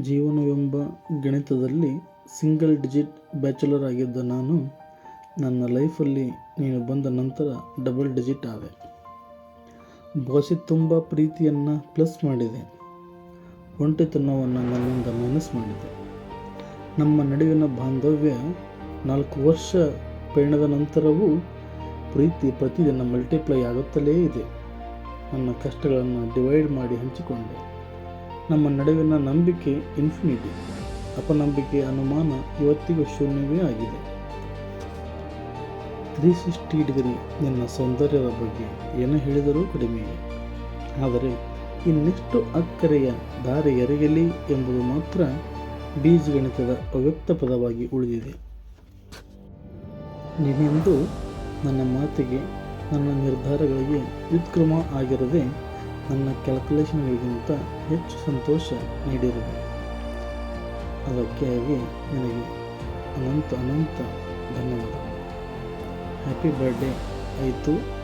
ಜೀವನವೆಂಬ ಗಣಿತದಲ್ಲಿ single digit bachelor ಆಗಿದ್ದ ನಾನು, ನನ್ನ ಲೈಫಲ್ಲಿ ನೀನು ಬಂದ ನಂತರ ಡಬಲ್ ಡಿಜಿಟ್ ಆದೆ. ಬಾಸಿ ತುಂಬ ಪ್ರೀತಿಯನ್ನು ಪ್ಲಸ್ ಮಾಡಿದೆ. ಒಂಟಿತನವನ್ನು ನನ್ನಿಂದ ಮೈನಸ್ ಮಾಡಿದೆ. ನಮ್ಮ ನಡುವಿನ ಬಾಂಧವ್ಯ ನಾಲ್ಕು ವರ್ಷ ಪಯಣದ ನಂತರವೂ ಪ್ರೀತಿ ಪ್ರತಿದಿನ ಮಲ್ಟಿಪ್ಲೈ ಆಗುತ್ತಲೇ ಇದೆ. ನನ್ನ ಕಷ್ಟಗಳನ್ನು ಡಿವೈಡ್ ಮಾಡಿ ಹಂಚಿಕೊಂಡೆ. ನಮ್ಮ ನಡುವಿನ ನಂಬಿಕೆ ಇನ್ಫಿನಿಟಿ ಅಪನಂಬಿಕೆ ಅನುಮಾನ ಇವತ್ತಿಗೂ ಶೂನ್ಯವೇ ಆಗಿದೆ. ತ್ರೀ ಸಿಕ್ಸ್ಟಿ ಡಿಗ್ರಿ ನಿನ್ನ ಸೌಂದರ್ಯದ ಬಗ್ಗೆ ಏನು ಹೇಳಿದರೂ ಕಡಿಮೆಯೇ ಆದರೆ, ಇನ್ನೆಷ್ಟು ಅಕ್ಕರೆಯ ದಾರಿ ಎರಗಲಿ ಎಂಬುದು ಮಾತ್ರ ಬೀಜಗಣಿತದ ಅವ್ಯಕ್ತ ಪದವಾಗಿ ಉಳಿದಿದೆ. ನೀನೆಂದು ನನ್ನ ಮಾತಿಗೆ, ನನ್ನ ನಿರ್ಧಾರಗಳಿಗೆ ವ್ಯುತ್ಕ್ರಮ ಆಗಿರದೆ ನನ್ನ ಕ್ಯಾಲ್ಕುಲೇಷನ್ಗಳಿಗಿಂತ ಹೆಚ್ಚು ಸಂತೋಷ ನೀಡಿರುವೆ. ಅದಕ್ಕಾಗಿ ನಿನಗೆ ಅನಂತ ಅನಂತ ಧನ್ಯವಾದ ಹ್ಯಾಪಿ ಬರ್ಡೇ ಆಯಿತು